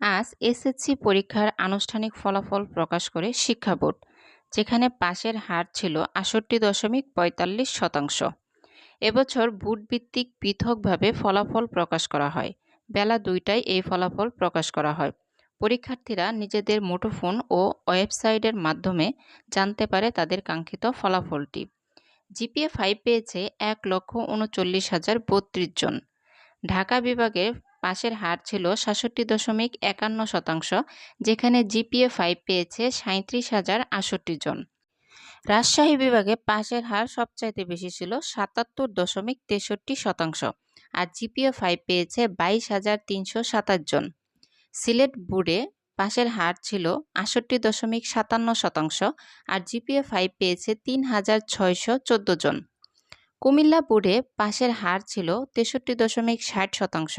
আজ এসএসসি পরীক্ষার আনুষ্ঠানিক ফলাফল প্রকাশ করে শিক্ষা বোর্ড, যেখানে পাশের হার ছিল আষট্টি দশমিক পঁয়তাল্লিশ শতাংশ। এবছর বুটভিত্তিক পৃথকভাবে ফলাফল প্রকাশ করা হয়। বেলা দুইটায় এই ফলাফল প্রকাশ করা হয়। পরীক্ষার্থীরা নিজেদের মুঠোফোন ও ওয়েবসাইটের মাধ্যমে জানতে পারে তাদের কাঙ্ক্ষিত ফলাফলটি। জিপিএ ফাইভ পেয়েছে এক লক্ষ উনচল্লিশ হাজার বত্রিশ জন। ঢাকা বিভাগের পাশের হার ছিল সাতষট্টি দশমিক একান্ন শতাংশ, যেখানে জিপিএ ফাইভ পেয়েছে সাঁত্রিশ হাজার আষট্টি জন। রাজশাহী বিভাগে পাশের হার সবচাইতে বেশি ছিল সাতাত্তর দশমিক তেষট্টি শতাংশ, আর জিপিএ ফাইভ পেয়েছে বাইশ হাজার তিনশো সাতাশ জন। সিলেট বোর্ডে পাশের হার ছিল আষট্টি দশমিক সাতান্ন শতাংশ, আর জিপিএ ফাইভ পেয়েছে তিন হাজার ছয়শো চোদ্দ জন। কুমিল্লা বোর্ডে পাশের হার ছিল তেষট্টি দশমিক ষাট শতাংশ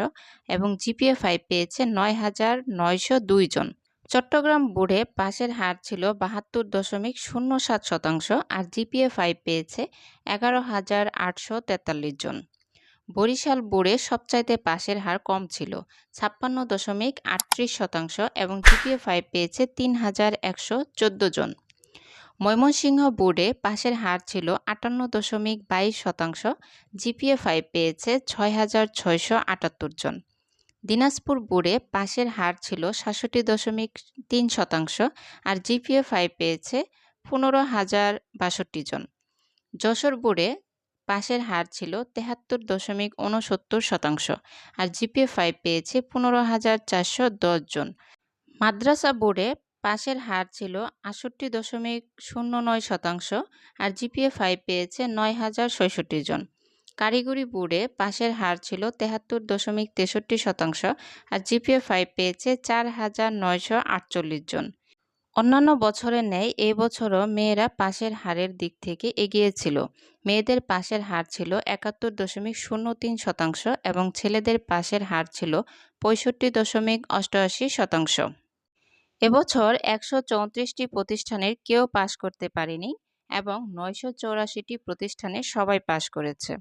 এবং জিপিএ ফাইভ পেয়েছে নয় হাজার নয়শো দুই জন। চট্টগ্রাম বোর্ডে পাশের হার ছিল বাহাত্তর দশমিক শূন্য সাত শতাংশ আর জিপিএ ফাইভ পেয়েছে এগারো হাজার আটশো তেতাল্লিশ জন। বরিশাল বোর্ডে সবচাইতে পাশের হার কম ছিল, ছাপ্পান্ন দশমিক আটত্রিশ শতাংশ এবং জিপিএ ফাইভ পেয়েছে তিন হাজার একশো চোদ্দ জন। ময়মনসিংহ বোর্ডে পাশের হার ছিল আটান্ন দশমিক বাইশ শতাংশ, জিপিএ ফাইভ পেয়েছে ছয় হাজার ছয়শো আটাত্তর জন। দিনাজপুর বোর্ডে পাশের হার ছিল সাতষট্টি দশমিক তিন শতাংশ আর জিপিএ ফাইভ পেয়েছে পনেরো হাজার বাষট্টি জন। যশোর বোর্ডে পাশের হার ছিল তেহাত্তর দশমিক উনসত্তর শতাংশ আর জিপিএ ফাইভ পেয়েছে পনেরো হাজার চারশো দশ জন। মাদ্রাসা বোর্ডে পাশের হার ছিল আষট্টি দশমিক শূন্য নয় শতাংশ আর জিপিএ ফাইভ পেয়েছে নয় হাজার ছয়ষট্টি জন। কারিগরি বোর্ডে পাশের হার ছিল তেহাত্তর দশমিক তেষট্টি শতাংশ আর জিপিএ ফাইভ পেয়েছে চার হাজার নয়শো আটচল্লিশ জন। অন্যান্য বছরের ন্যায় এই বছরও মেয়েরা পাশের হারের দিক থেকে এগিয়ে ছিল মেয়েদের পাশের হার ছিল একাত্তর দশমিক শূন্য তিন শতাংশ এবং ছেলেদের পাশের হার ছিল পঁয়ষট্টি দশমিক অষ্টআশি শতাংশ। এবছর একশো চৌত্রিশটি প্রতিষ্ঠানের কেউ পাশ করতে পারেনি এবং নয়শো চৌরাশিটি প্রতিষ্ঠানে সবাই পাশ করেছে।